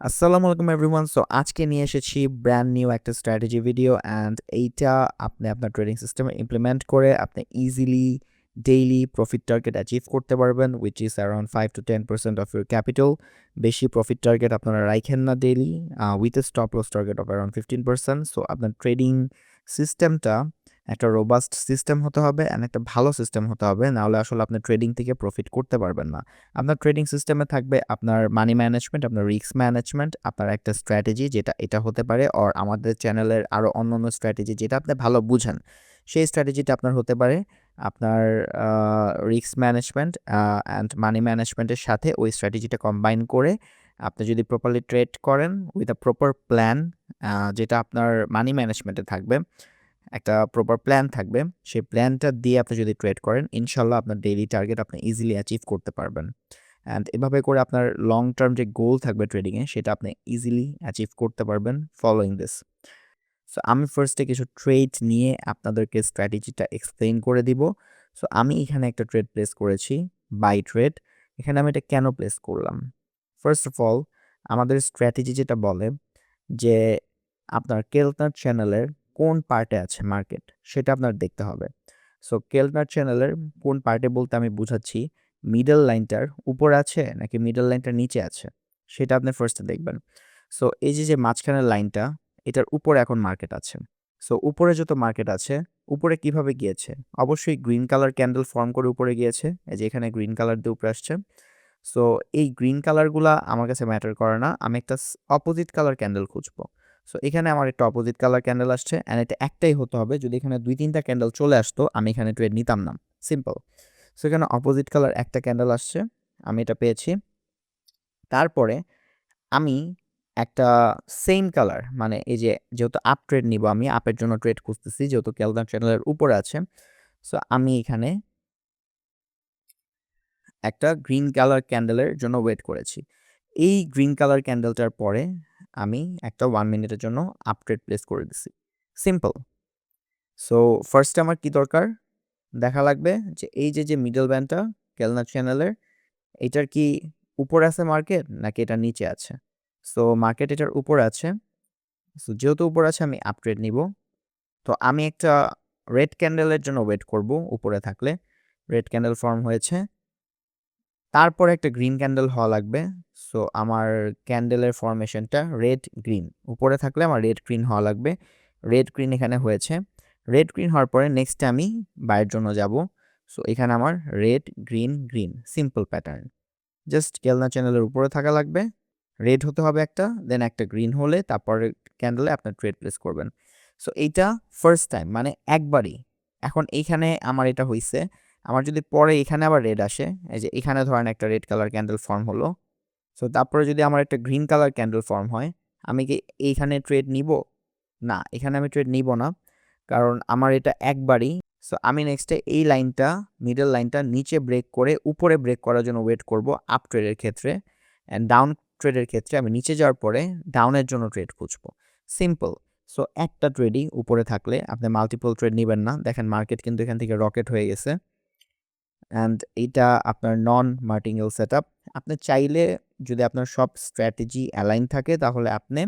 আসসালামু আলাইকুম everyone so আজকে নিয়ে এসেছি ব্র্যান্ড নিউ একটা স্ট্র্যাটেজি ভিডিও অ্যান্ড এইটা আপনি আপনার ট্রেডিং সিস্টেমে ইমপ্লিমেন্ট করে আপনি easily daily profit target achieve করতে পারবেন which is around five to ten percent of your capital বেশি প্রফিট টার্গেট আপনারা রাখেন না daily with a stop loss target of around fifteen percent so আপনার ট্রেডিং সিস্টেমটা একটা রোবাস্ট সিস্টেম হতে হবে অ্যান্ড একটা ভালো সিস্টেম হতে হবে। নাহলে আসলে আপনি ট্রেডিং থেকে প্রফিট করতে পারবেন না। আপনার ট্রেডিং সিস্টেমে থাকবে আপনার মানি ম্যানেজমেন্ট আপনার রিস্ক ম্যানেজমেন্ট আপনার একটা স্ট্র্যাটেজি যেটা, এটা হতে পারে আর আমাদের চ্যানেলের আরও অন্য অন্য স্ট্র্যাটেজি যেটা আপনি ভালো বুঝেন। সেই স্ট্র্যাটেজিটা আপনার হতে পারে আপনার রিস্ক ম্যানেজমেন্ট অ্যান্ড মানি ম্যানেজমেন্টের সাথে ওই স্ট্র্যাটেজিটা কম্বাইন করে আপনি যদি প্রপারলি ট্রেড করেন উইথ আ প্রপার প্ল্যান যেটা আপনার মানি ম্যানেজমেন্টে থাকবে একটা প্রপার প্ল্যান থাকবে। সেই প্ল্যানটা দিয়ে আপনি যদি ট্রেড করেন ইনশাল্লাহ আপনার ডেইলি টার্গেট আপনি ইজিলি অ্যাচিভ করতে পারবেন। অ্যান্ড এভাবে করে আপনার লং টার্ম যে গোল থাকবে ট্রেডিংয়ে সেটা আপনি ইজিলি অ্যাচিভ করতে পারবেন ফলোয়িং দিস সো আমি ফার্স্টে কিছু ট্রেড নিয়ে আপনাদেরকে স্ট্র্যাটেজিটা এক্সপ্লেন করে দিব। সো আমি এখানে একটা ট্রেড প্লেস করেছি বাই ট্রেড এখানে আমি এটা কেন প্লেস করলাম? ফার্স্ট অফ অল আমাদের স্ট্র্যাটেজি যেটা বলে যে আপনার কেলনার চ্যানেলের কোন পার্টে আছে মার্কেট, সেটা আপনার দেখতে হবে। সো কেলনার চ্যানেলের কোন পার্টে বলতে আমি বুঝাচ্ছি, মিডল লাইনটার উপর আছে নাকি মিডল লাইনটার নিচে আছে, সেটা আপনি ফার্স্টে দেখবেন। সো এই যে যে মাঝখানের লাইনটা, এটার উপরে এখন মার্কেট আছে। সো উপরে যত মার্কেট আছে, উপরে কীভাবে গিয়েছে? অবশ্যই গ্রিন কালার ক্যান্ডেল ফর্ম করে উপরে গিয়েছে, এই যে এখানে গ্রিন কালার দিয়ে উপরে আসছে। সো এই গ্রিন কালারগুলা আমার কাছে ম্যাটার করে না, আমি একটা অপোজিট কালার ক্যান্ডেল খুঁজবো। সো এখানে আমার একটা অপোজিট কালার ক্যান্ডেল আসছে অ্যান্ড এটা একটাই হতে হবে। যদি এখানে দুই তিনটা ক্যান্ডেল চলে আসতো, আমি এখানে ট্রেড নিতাম না। সিম্পল সো এখানে অপোজিট কালার একটা ক্যান্ডেল আসছে, আমি এটা পেয়েছি। তারপরে আমি একটা সেম কালার মানে এই যে যেহেতু আপ ট্রেড নিব আমি আপের জন্য ট্রেড খুঁজতেছি, যেহেতু ক্যালদার চ্যানেলের উপরে আছে। সো আমি এখানে একটা গ্রিন কালার ক্যান্ডেলের জন্য ওয়েট করেছি। এই গ্রিন কালার ক্যান্ডেলটার পরে আমি একটা ওয়ান মিনিটের জন্য আপডেট প্লেস করে দিছি। সিম্পল সো ফার্স্টে আমার কি দরকার? দেখা লাগবে যে এই যে যে মিডল ব্যান্ডটা কেলনা চ্যানেলের এটার কি উপরে আছে মার্কেট নাকি এটা নিচে আছে? সো মার্কেট এটার উপর আছে। সো যেহেতু উপর আছে, আমি আপডেট নিব। তো আমি একটা রেড ক্যান্ডেলের জন্য ওয়েট করব উপরে থাকলে। রেড ক্যান্ডেল ফর্ম হয়েছে। তারপর একটা গ্রিন ক্যান্ডেল হওয়া লাগবে। সো আমার ক্যান্ডেলের ফরমেশনটা রেড গ্রিন উপরে থাকলে আমার রেড গ্রিন হওয়া লাগবে। রেড গ্রিন এখানে হয়েছে। রেড গ্রিন হওয়ার পরে নেক্সট আমি বাইরের জন্য যাব। সো এখানে আমার red green green simple pattern just Keltner চ্যানেলের উপরে থাকা লাগবে। রেড হতে হবে একটা দেন একটা গ্রিন হলে তারপরে ক্যান্ডেলে আপনার ট্রেড প্লেস করবেন। সো এইটা ফার্স্ট টাইম মানে একবারই। এখন এইখানে আমার এটা হয়েছে আমার যদি পরে এখানে আবার রেড আসে, এই যে এখানে ধরেন একটা রেড কালার ক্যান্ডেল ফর্ম হলো সো তারপরে যদি আমার একটা গ্রিন কালার ক্যান্ডেল ফর্ম হয়, আমি কি এইখানে ট্রেড নিব? না, এখানে আমি ট্রেড নিব না, কারণ আমার এটা একবারই সো আমি নেক্সটে এই লাইনটা মিডল লাইনটা নিচে ব্রেক করে উপরে ব্রেক করার জন্য ওয়েট করব আপ ট্রেডের ক্ষেত্রে অ্যান্ড ডাউন ট্রেডের ক্ষেত্রে আমি নিচে যাওয়ার পরে ডাউনের জন্য ট্রেড খুঁজবো। সিম্পল সো একটা ট্রেডই উপরে থাকলে আপনি মাল্টিপল ট্রেড নেবেন না, দেখেন মার্কেট কিন্তু এখান থেকে রকেট হয়ে গেছে। অ্যান্ড এটা আপনার নন মার্টিঙ্গেল সেট আপ আপনি চাইলে যদি আপনার সব স্ট্র্যাটেজি অ্যালাইন থাকে, তাহলে আপনি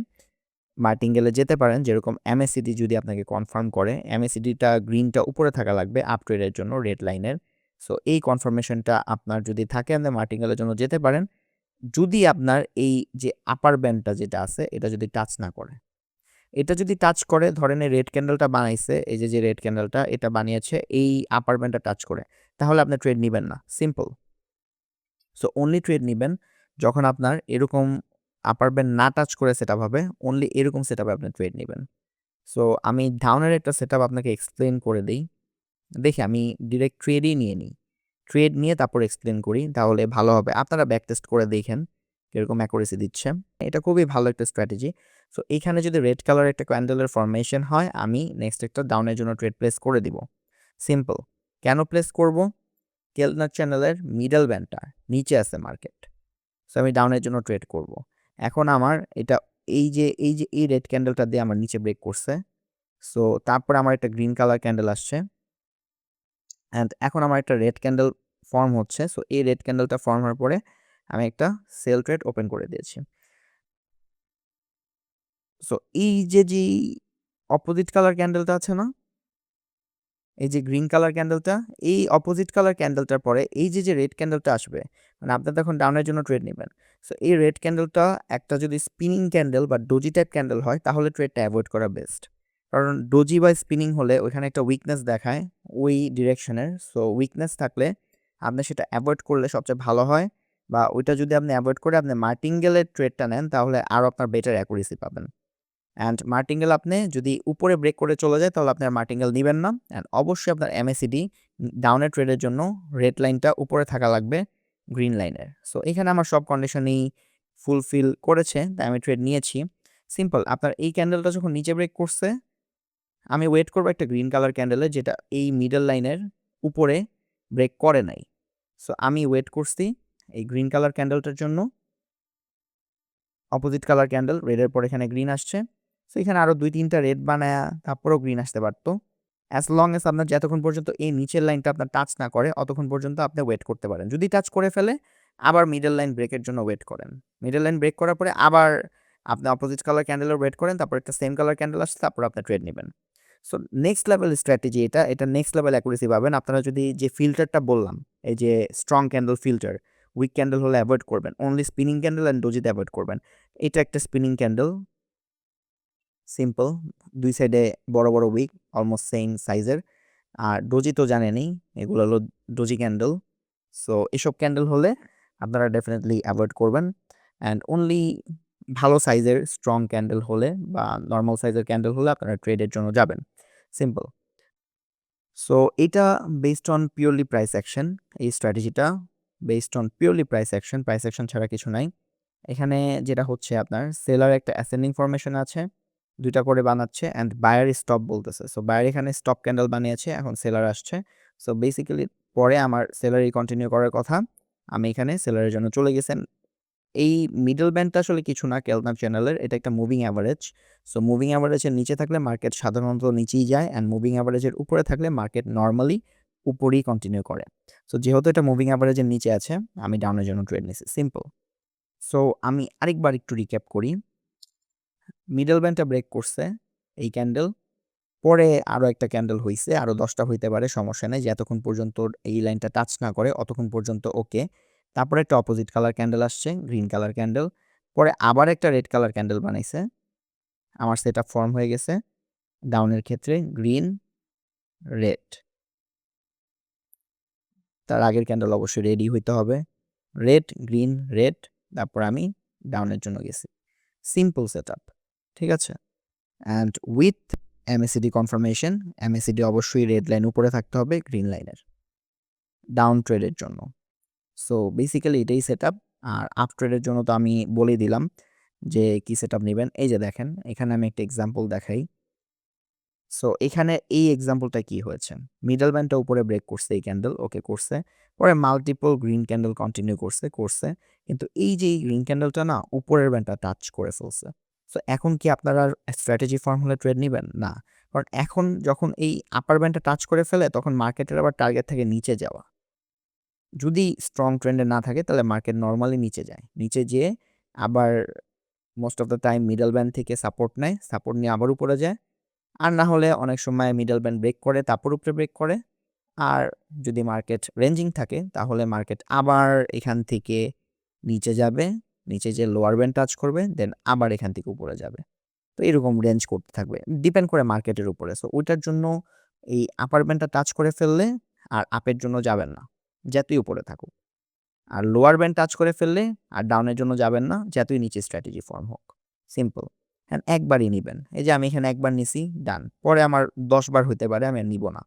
মার্টিঙ্গেলে যেতে পারেন। যেরকম এমএসিডি যদি আপনাকে কনফার্ম করে এমএসিডিটা গ্রিনটা উপরে থাকা লাগবে আপ ট্রেডের জন্য রেড লাইনের সো এই কনফার্মেশনটা আপনার যদি থাকে, আপনি মার্টিঙ্গেলের জন্য যেতে পারেন। যদি আপনার এই যে আপার ব্যান্ডটা যেটা আছে, এটা যদি টাচ না করে। এটা যদি টাচ করে, ধরেন এই রেড ক্যান্ডেলটা বানাইছে, এই যে যে রেড ক্যান্ডেলটা এটা বানিয়েছে, এই আপার ব্যান্ডটা টাচ করে, তাহলে আপনি ট্রেড নেবেন না। সিম্পল সো অনলি ট্রেড নেবেন যখন আপনার এরকম আপার ব্যান্ড না টাচ করে সেট আপ হবে অনলি এরকম সেট আপে আপনি ট্রেড নেবেন। সো আমি ডাউনের একটা সেট আপ আপনাকে এক্সপ্লেন করে দিই। দেখি, আমি ডিরেক্ট ট্রেডই নিয়ে নিই। ট্রেড নিয়ে তারপর এক্সপ্লেন করি, তাহলে ভালো হবে। আপনারা ব্যাক টেস্ট করে দেখেন। কীরকম অ্যাকুরেসি দিচ্ছে। এটা খুবই ভালো একটা স্ট্র্যাটেজি সো এইখানে যদি রেড কালার একটা ক্যান্ডেলের ফরমেশন হয়, আমি নেক্সট একটা ডাউনের জন্য ট্রেড প্লেস করে দিব। সিম্পল কেন প্লেস করব? কেলনার চ্যানেলের মিডল ব্যান্ডটা নিচে আছে মার্কেট সো আমি ডাউনের জন্য ট্রেড করব। এখন আমার এটা এই যে এই যে, এই রেড ক্যান্ডেলটা দিয়ে আমার নিচে ব্রেক করছে। সো তারপর আমার একটা গ্রিন কালার ক্যান্ডেল আসছে। অ্যান্ড এখন আমার একটা রেড ক্যান্ডেল ফর্ম হচ্ছে। সো এই রেড ক্যান্ডেলটা ফর্ম হওয়ার পরে আমি একটা সেল ট্রেড ওপেন করে দিয়েছি। সো এই যে যে অপোজিট কালার ক্যান্ডেলটা আছে না? এই যে গ্রিন কালার ক্যান্ডেলটা এই অপোজিট কালার ক্যান্ডেলটার পরে এই যে যে রেড ক্যান্ডেলটা আসবে মানে আপনার তখন ডাউনের জন্য ট্রেড নেবেন। সো এই রেড ক্যান্ডেলটা একটা যদি স্পিনিং ক্যান্ডেল বা ডোজি টাইপ ক্যান্ডেল হয়, তাহলে ট্রেডটা অ্যাভয়েড করা বেস্ট কারণ ডোজি বা স্পিনিং হলে ওইখানে একটা উইকনেস দেখায় ওই ডিরেকশনের সো উইকনেস থাকলে আপনি সেটা অ্যাভয়েড করলে সবচেয়ে ভালো হয়। বা ওইটা যদি আপনি অ্যাভয়েড করে আপনি মার্টিঙ্গেলের ট্রেডটা নেন, তাহলে আরও আপনার বেটার অ্যাকুরেসি পাবেন। অ্যান্ড মার্টিঙ্গেল আপনি যদি উপরে ব্রেক করে চলে যায়, তাহলে আপনি আর মার্টিঙ্গেল নেবেন না। অ্যান্ড অবশ্যই আপনার এমএসিডি ডাউনের ট্রেডের জন্য রেড লাইনটা উপরে থাকা লাগবে গ্রিন লাইনের সো এখানে আমার সব কন্ডিশনই ফুলফিল করেছে, তাই আমি ট্রেড নিয়েছি। সিম্পল আপনার এই ক্যান্ডেলটা যখন নিচে ব্রেক করছে, আমি ওয়েট করব একটা গ্রিন কালার ক্যান্ডেলে যেটা এই মিডল লাইনের উপরে ব্রেক করে নাই। সো আমি ওয়েট করছি। এই গ্রিন কালার ক্যান্ডেলটার জন্য। অপোজিট কালার ক্যান্ডেল রেডের পর এখানে গ্রিন আসছে। সো এখানে আরও দুই, তিনটা রেড বানায় তারপরেও গ্রিন আসতে পারতো। অ্যাজ লং এস আপনার যতক্ষণ পর্যন্ত এই নিচের লাইনটা আপনার টাচ না করে, অতক্ষণ পর্যন্ত আপনি ওয়েট করতে পারেন। যদি টাচ করে ফেলে, আবার মিডল লাইন ব্রেকের জন্য ওয়েট করেন। মিডল লাইন ব্রেক করার পরে আবার আপনি অপোজিট কালার ক্যান্ডেলের ওয়েট করেন, তারপর একটা সেম কালার ক্যান্ডেল আসছে, তারপর আপনি ট্রেড নেবেন। সো নেক্সট লেভেল স্ট্র্যাটেজি এটা এটা নেক্সট লেভেল অ্যাকুরেসি পাবেন। আপনারা যদি যে ফিল্টারটা বললাম, এই যে strong candle filter weak candle হলে অ্যাভয়েড করবেন। অনলি স্পিনিং ক্যান্ডেল অ্যান্ড ডোজিতে অ্যাভয়েড করবেন। এটা একটা স্পিনিং ক্যান্ডেল। সিম্পল। দুই সাইডে বড় বড় উইক, অলমোস্ট সেম সাইজের। আর ডোজি তো জানেনই এগুলো হলো ডোজি ক্যান্ডেল। সো, এসব ক্যান্ডেল হলে আপনারা ডেফিনেটলি অ্যাভয়েড করবেন। অ্যান্ড অনলি ভালো সাইজের স্ট্রং ক্যান্ডেল হলে বা নর্মাল সাইজের ক্যান্ডেল হলে আপনারা ট্রেডের জন্য যাবেন। সিম্পল। সো, এটা based on purely price action এই স্ট্র্যাটেজিটা। Based on purely price action price action ছাড়া কিছু নাই। এখানে যেটা হচ্ছে আপনার সেলার একটা অ্যাসেন্ডিং ফরমেশন আছে, দুইটা করে বানাচ্ছে অ্যান্ড বায়ার স্টপ বলতেছে। সো বায়ার এখানে স্টপ ক্যান্ডেল বানিয়েছে, এখন সেলার আসছে। সো বেসিক্যালি পরে আমার সেলারি কন্টিনিউ করার কথা, আমি এখানে সেলারের জন্য চলে গেছেন এই মিডল ব্যান্ডটা আসলে কিছু না কেলনার চ্যানেলের এটা একটা মুভিং অ্যাভারেজ সো মুভিং অ্যাভারেজের নিচে থাকলে মার্কেট সাধারণত নিচেই যায় অ্যান্ড মুভিং অ্যাভারেজের উপরে থাকলে মার্কেট নর্মালি উপরেই কন্টিনিউ করে। সো যেহেতু এটা মুভিং অ্যাভারেজের নিচে আছে, আমি ডাউনের জন্য ট্রেড নিয়েছি সিম্পল সো আমি আরেকবার একটু রিক্যাপ করি। মিডল ব্যান্ডটা ব্রেক করছে এই ক্যান্ডেল পরে আরও একটা ক্যান্ডেল হয়েছে আরও দশটা হইতে পারে, সমস্যা নেই। যে এতক্ষণ পর্যন্ত এই লাইনটা টাচ না করে, অতক্ষণ পর্যন্ত ওকে তারপরে একটা অপোজিট কালার ক্যান্ডেল আসছে গ্রিন কালার ক্যান্ডেল পরে আবার একটা রেড কালার ক্যান্ডেল বানাইছে। আমার সেট ফর্ম হয়ে গেছে। ডাউনের ক্ষেত্রে গ্রিন রেড তার আগের ক্যান্ডেল অবশ্যই রেডি হইতে হবে। রেড গ্রিন রেড তারপর আমি ডাউনের জন্য গেছি। সিম্পল সেট ঠিক আছে? And with MACD confirmation MACD অবশ্যই রেড লাইন উপরে থাকতে হবে গ্রিন লাইনের ডাউন ট্রেডের জন্য। সো বেসিক্যালি এটাই সেট আর আপ ট্রেডের জন্য তো আমি বলে দিলাম যে কি সেট আপ নেবেন। এই যে দেখেন, এখানে আমি একটা এক্সাম্পল দেখাই। সো এখানে এই এক্সাম্পলটা কি হয়েছে? মিডল ব্যান্ডটা উপরে ব্রেক করছে এই ক্যান্ডেল ওকে করছে। পরে মাল্টিপল গ্রিন ক্যান্ডেল কন্টিনিউ করছে করছে। কিন্তু এই যে গ্রিন ক্যান্ডেলটা না, উপরের ব্যান্ডটা টাচ করে ফেলছে। সো এখন কি আপনারা স্ট্র্যাটেজি ফর্মুলা ট্রেড নেবেন? না। কারণ এখন যখন এই আপার ব্যান্ডটা টাচ করে ফেলে, তখন মার্কেটের আবার টার্গেট থেকে নিচে যাওয়া। যদি স্ট্রং ট্রেন্ডে না থাকে, তাহলে মার্কেট নর্মালি নিচে যায়। নিচে যেয়ে আবার most of the time middle band থেকে সাপোর্ট নেয়। সাপোর্ট নিয়ে আবার উপরে যায়। আর না হলে অনেক সময় মিডল ব্যান্ড ব্রেক করে, তারপর উপরে ব্রেক করে। আর যদি মার্কেট রেঞ্জিং থাকে, তাহলে মার্কেট আবার এখান থেকে নিচে যাবে, নিচে যে লোয়ার ব্যান্ড টাচ করবে দেন আবার এখান থেকে উপরে যাবে। তো এরকম রেঞ্জ করতে থাকবে। ডিপেন্ড করে মার্কেটের উপরে। সো ওইটার জন্য এই আপার ব্যান্ডটা টাচ করে ফেললে আর আপের জন্য যাবেন না, যতই উপরে থাকুক। আর লোয়ার ব্যান্ড টাচ করে ফেললে আর ডাউনের জন্য যাবেন না, যতই নিচে স্ট্র্যাটেজি ফর্ম হোক। সিম্পল একবারই নেবেন। এই যে আমি এখানে একবার নিছি, ডান। পরে আমার দশবার হতে পারে, আমি আর নিব না।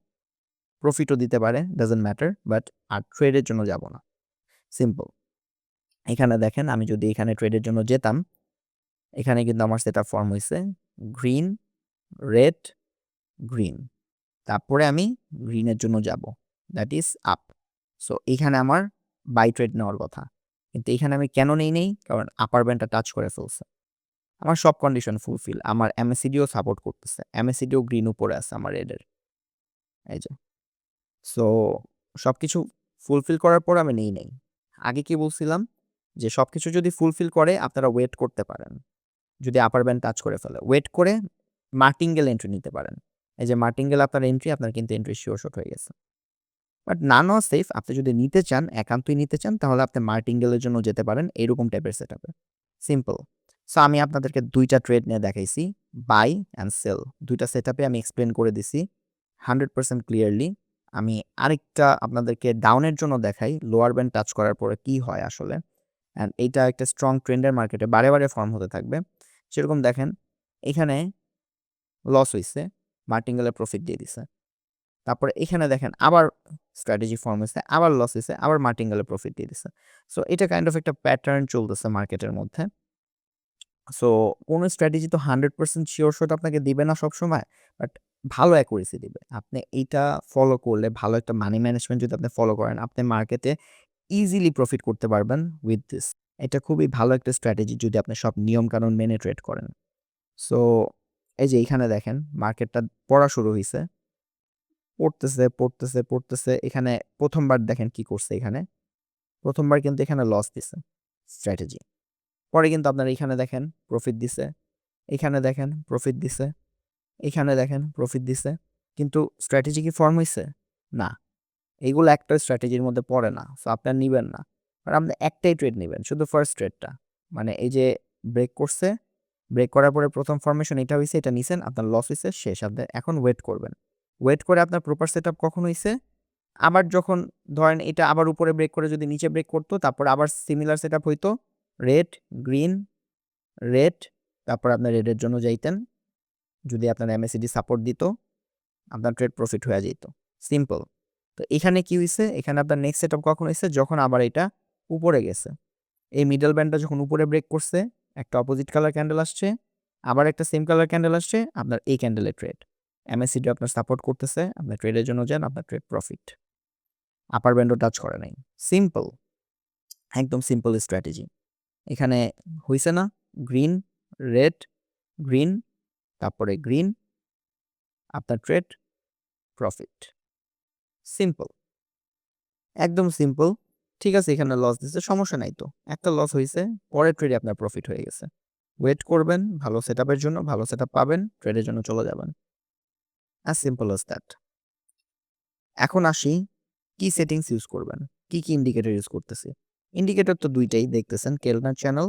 প্রফিটও দিতে পারে ডাজেন্ট ম্যাটার বাট আর ট্রেডের জন্য যাব না। সিম্পল এখানে দেখেন, আমি যদি এখানে ট্রেডের জন্য যেতাম, এখানে কিন্তু আমার সেটা ফর্ম হয়েছে গ্রিন রেড গ্রিন তারপরে আমি গ্রিনের জন্য যাব। দ্যাট ইজ আপ সো এখানে আমার বাই ট্রেড নেওয়ার কথা। কিন্তু এখানে আমি কেন নেই নেই, কারণ আপার ব্যান্ডটা টাচ করে ফেলছে। আমার সব কন্ডিশন ফুলফিল আমার এমএসিডিও সাপোর্ট করতেছে। এমএসিডিও গ্রিন উপরে আছে আমার রেডের এই যে। সো সব কিছু ফুলফিল করার পর আমি নেই নেই। আগে কি বলছিলাম? যে সব কিছু যদি ফুলফিল করে, আপনারা ওয়েট করতে পারেন। যদি আপার ব্যান্ড টাচ করে ফেলে। ওয়েট করে মার্টিঙ্গেল এন্ট্রি নিতে পারেন। এই যে মার্টিঙ্গেল আপনার এন্ট্রি আপনার কিন্তু এন্ট্রি শিওর শট হয়ে গেছে। বাট না নেওয়া সেফ আপনি যদি নিতে চান, একান্তই নিতে চান, তাহলে আপনি মার্টিঙ্গেলের জন্য যেতে পারেন, এরকম টাইপের সেট আপে সিম্পল সো আমি আপনাদেরকে দুইটা ট্রেড নিয়ে দেখাইছি। বাই অ্যান্ড সেল দুইটা সেট আমি এক্সপ্লেন করে দিছি হান্ড্রেড পার্সেন্ট ক্লিয়ারলি আমি আরেকটা আপনাদেরকে ডাউনের জন্য দেখাই লোয়ার ব্যান্ড টাচ করার পরে কি হয় আসলে? অ্যান্ড এইটা একটা স্ট্রং ট্রেন্ডের মার্কেটে বারে বারে ফর্ম হতে থাকবে। সেরকম দেখেন, এখানে লস হয়েছে মার্টিঙ্গেলের প্রফিট দিয়ে দিছে। তারপরে এখানে দেখেন, আবার স্ট্র্যাটেজি ফর্ম হয়েছে আবার লস হয়েছে আবার মার্টিঙ্গেলের প্রফিট দিয়ে দিছে। সো এটা কাইন্ড অফ একটা প্যাটার্ন চলতেছে মার্কেটের মধ্যে। সো কোনো স্ট্র্যাটেজি তো হান্ড্রেড পার্সেন্ট শিওর শট আপনাকে দিবে না সবসময় বাট ভালো অ্যাকুরেসি দিবে। আপনি এইটা ফলো করলে ভালো একটা মানি ম্যানেজমেন্ট যদি আপনি ফলো করেন, আপনি মার্কেটে ইজিলি প্রফিট করতে পারবেন উইথ দিস এটা খুবই ভালো একটা স্ট্র্যাটেজি যদি আপনি সব নিয়মকানুন মেনে ট্রেড করেন। সো এই যে এইখানে দেখেন মার্কেটটা পড়া শুরু হয়েছে পড়তেছে পড়তেছে পড়তেছে, এখানে প্রথমবার দেখেন কি করছে এখানে। প্রথমবার কিন্তু এখানে লস দিছে। স্ট্র্যাটেজি পরে কিন্তু আপনার এখানে দেখেন প্রফিট দিছে। এখানে দেখেন প্রফিট দিছে। এখানে দেখেন প্রফিট দিছে। কিন্তু স্ট্র্যাটেজি কি ফর্ম হয়েছে না। এইগুলো একটা স্ট্র্যাটেজির মধ্যে পড়ে না সো আপনার নিবেন না। আর আপনি একটাই ট্রেড নেবেন, শুধু ফার্স্ট ট্রেডটা মানে এই যে ব্রেক করছে ব্রেক করার পরে প্রথম ফরমেশন এটা হয়েছে এটা নিছেন, আপনার লস হয়েছে শেষ। আপনি এখন ওয়েট করবেন। ওয়েট করে আপনার প্রপার সেট আপ কখন হয়েছে আবার যখন ধরেন এটা আবার উপরে ব্রেক করে যদি নিচে ব্রেক করতো, তারপর আবার সিমিলার সেট আপ হইতো রেড গ্রিন রেড তারপর আপনার রেডের জন্য যাইতেন। যদি আপনার এমএসিডি সাপোর্ট দিত, আপনার ট্রেড প্রফিট হয়ে যেত সিম্পল তো এখানে কি হয়েছে এখানে আপনার নেক্সট সেট আপ কখন হয়েছে যখন আবার এটা উপরে গেছে। এই মিডল ব্যান্ডটা যখন উপরে ব্রেক করছে, একটা অপোজিট কালার ক্যান্ডেল আসছে, আবার একটা সেম কালার ক্যান্ডেল আসছে, আপনার এই ক্যান্ডেলের ট্রেড এমএসিডি আপনার সাপোর্ট করতেছে, আপনার ট্রেডের জন্য যান, আপনার ট্রেড প্রফিট আপার ব্যান্ডও টাচ করে নাই। সিম্পল একদম সিম্পল স্ট্র্যাটেজি এখানে হইছে না। গ্রিন রেড গ্রিন তারপরে গ্রিন আপনার ট্রেড প্রফিট সিম্পল একদম সিম্পল ঠিক আছে, এখানে লস দিচ্ছে সমস্যা নাই তো। একটা লস হয়েছে পরের ট্রেডে আপনার প্রফিট হয়ে গেছে। ওয়েট করবেন, ভালো সেট জন্য, ভালো সেট পাবেন ট্রেডের জন্য চলে যাবেন। অ্যাজ সিম্পল আস দ্যাট এখন আসি, কি সেটিংস ইউজ করবেন? কি কি ইন্ডিকেটর ইউজ করতেছি? ইন্ডিকেটর তো দুইটাই দেখতেছেন কেলনার চ্যানেল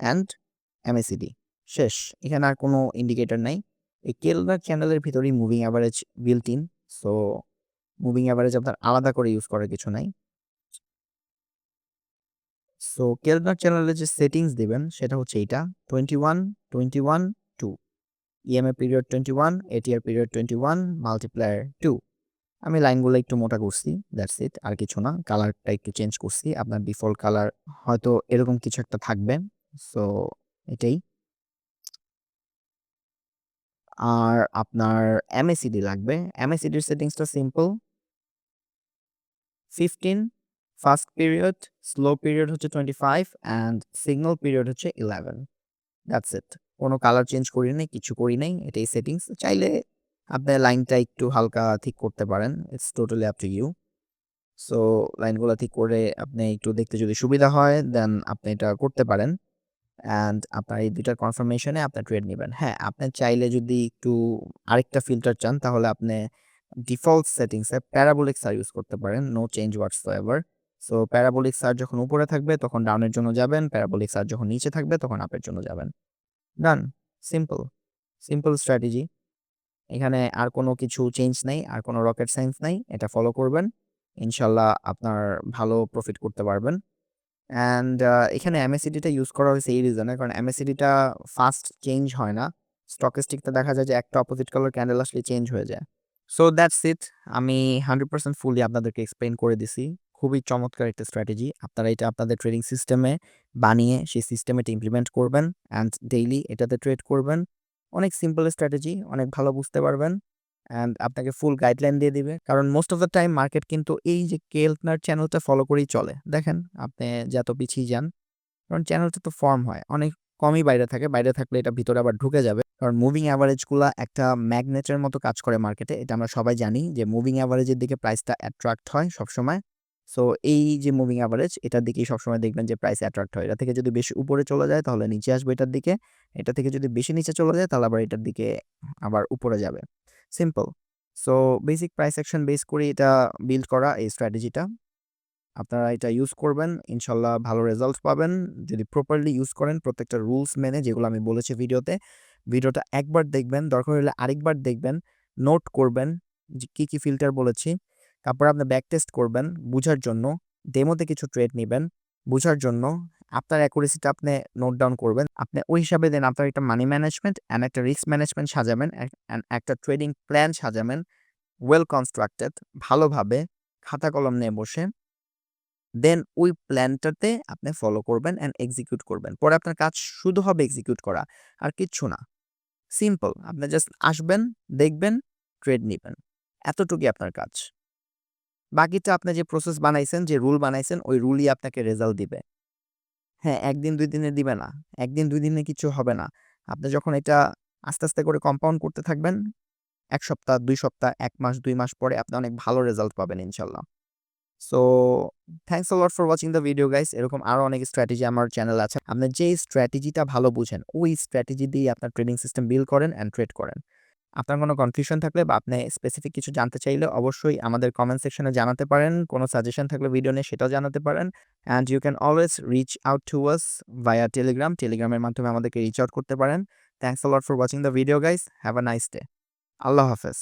অ্যান্ড এমএসিডি শেষ, এখানে আর কোনো ইন্ডিকেটর নাই। এই কেলনার চ্যানেলের ভিতরেই moving average built in so moving average আপনার আলাদা করে ইউজ করার কিছু নাই। সো কেলনার চ্যানেলে যে সেটিংস দেবেন, সেটা হচ্ছে এইটা twenty one twenty one two EMA period twenty one ATR period twenty one multiplier two আমি লাইনগুলো একটু মোটা করছি দ্যাটস ইট আর কিছু না। কালারটা একটু চেঞ্জ করছি। আপনার ডিফল্ট কালার হয়তো এরকম কিছু একটা থাকবে। সো এটাই। আর আপনার এমএসিডি লাগবে। এমএসিডির সেটিংসটা simple fifteen fast period slow period হচ্ছে twenty five and signal period হচ্ছে ইলেভেন দ্যাটস ইট কোনো কালার চেঞ্জ করি নাই, কিছু করি নাই, এটাই সেটিংস চাইলে আপনি লাইনটা একটু হালকা ঠিক করতে পারেন। It's totally up to you so লাইনগুলো ঠিক করে আপনি একটু দেখতে যদি সুবিধা হয় দেন আপনি এটা করতে পারেন। অ্যান্ড আপনার এই দুইটার কনফার্মেশনে আপনার ট্রেড নেবেন। হ্যাঁ আপনি চাইলে যদি একটু আরেকটা ফিল্টার চান, তাহলে আপনি ডিফল্ট সেটিংসে প্যারাবোলিক সার ইউজ করতে পারেন। No change whatsoever so parabolic SAR যখন উপরে থাকবে, তখন ডাউনের জন্য যাবেন। প্যারাবোলিক সার যখন নিচে থাকবে, তখন আপের জন্য যাবেন। ডান সিম্পল সিম্পল স্ট্র্যাটেজি এখানে আর কোনো কিছু চেঞ্জ নাই, আর কোনো রকেট সায়েন্স নাই, এটা ফলো করবেন। ইনশাল্লাহ আপনার ভালো প্রফিট করতে পারবেন। অ্যান্ড এখানে এমএসিডিটা ইউজ করা হয়েছে এই রিজনে কারণ এমএসিডিটা ফাস্ট চেঞ্জ হয় না। স্টকিস্টিকটা দেখা যায় যে একটা অপোজিট কালার ক্যান্ডেল আসলে চেঞ্জ হয়ে যায়। সো দ্যাটস ইট আমি হান্ড্রেড পার্সেন্ট ফুলি আপনাদেরকে এক্সপ্লেন করে দিছি। খুবই চমৎকার একটা স্ট্র্যাটেজি আপনারা এটা আপনাদের ট্রেডিং সিস্টেমে বানিয়ে সেই সিস্টেমে এটা ইমপ্লিমেন্ট করবেন। অ্যান্ড ডেইলি এটাতে ট্রেড করবেন। অনেক সিম্পল স্ট্র্যাটেজি অনেক ভালো বুঝতে পারবেন। অ্যান্ড আপনাকে ফুল গাইডলাইন দিয়ে দিবে। কারণ most of the time market কিন্তু এই যে কেলনার চ্যানেলটা ফলো করেই চলে। দেখেন, আপনি যত পিছিয়ে যান, কারণ চ্যানেলটা তো ফর্ম হয়। অনেক কমই বাইরে থাকে। বাইরে থাকলে এটা ভিতরে আবার ঢুকে যাবে। কারণ মুভিং অ্যাভারেজগুলো একটা ম্যাগনেটের মতো কাজ করে মার্কেটে এটা আমরা সবাই জানি যে মুভিং অ্যাভারেজের দিকে প্রাইসটা অ্যাট্রাক্ট হয় সবসময়। সো এই যে মুভিং অ্যাভারেজ এটার দিকেই সবসময় দেখবেন যে প্রাইস অ্যাট্রাক্ট হয়। এটা থেকে যদি বেশি উপরে চলে যায়, তাহলে নিচে আসবে এটার দিকে। এটা থেকে যদি বেশি নিচে চলে যায়, তাহলে আবার এটার দিকে আবার উপরে যাবে। Simple so basic price action base করে এটা বিল্ড করা এই স্ট্র্যাটেজিটা আপনারা এটা ইউজ করবেন, ইনশাল্লাহ ভালো রেজাল্ট পাবেন। যদি প্রপারলি ইউজ করেন, প্রত্যেকটা রুলস মেনে, যেগুলো আমি বলেছি ভিডিওতে, ভিডিওটা একবার দেখবেন, দরকার হলে আরেকবার দেখবেন নোট করবেন যে কী কী ফিল্টার বলেছি। তারপর আপনি ব্যাক টেস্ট করবেন, বুঝার জন্য ডেমোতে কিছু ট্রেড নেবেন, বুঝার জন্য আপনার অ্যাকুরেসিটা আপনি নোট ডাউন করবেন। আপনি ওই হিসাবে দেন আপনার একটা মানি ম্যানেজমেন্ট অ্যান্ড একটা রিস্ক ম্যানেজমেন্ট সাজাবেন একটা ট্রেডিং প্ল্যান সাজাবেন ওয়েল কনস্ট্রাক্টেড ভালোভাবে খাতা কলম নিয়ে বসে দেন ওই প্ল্যানটাতে আপনি ফলো করবেন অ্যান্ড এক্সিকিউট করবেন। পরে আপনার কাজ শুধু হবে এক্সিকিউট করা, আর কিচ্ছু না। সিম্পল আপনি জাস্ট আসবেন, দেখবেন ট্রেড নেবেন। এতটুকুই আপনার কাজ। বাকিটা আপনি যে প্রসেস বানাইছেন, যে রুল বানাইছেন, ওই রুলই আপনাকে রেজাল্ট দিবে। হ্যাঁ একদিন দুই দিনে দিবে না। একদিন দুই দিনে কিছু হবে না। আপনি যখন এটা আস্তে আস্তে করে কম্পাউন্ড করতে থাকবেন, এক সপ্তাহ, দুই সপ্তাহ, এক মাস, দুই মাস পরে আপনি অনেক ভালো রেজাল্ট পাবেন, ইনশাল্লাহ। So thanks lot for watching the video guys এরকম আরও অনেক স্ট্র্যাটেজি আমার চ্যানেল আছে। আপনি যেই স্ট্র্যাটেজিটা ভালো বুঝেন, ওই স্ট্র্যাটেজি দিয়ে আপনার ট্রেডিং সিস্টেম বিল্ড করেন অ্যান্ড ট্রেড করেন। আপনার কোনো কনফিউশন থাকলে বা আপনি স্পেসিফিক কিছু জানতে চাইলে অবশ্যই আমাদের কমেন্ট সেকশনে জানাতে পারেন। কোনো সাজেশন থাকলে ভিডিও নিয়ে সেটাও জানাতে পারেন। And you can always reach out to us via Telegram টেলিগ্রামের মাধ্যমে আমাদেরকে রিচ আউট করতে পারেন। Thanks lot for watching the video guys have a nice day আল্লাহ হাফেজ।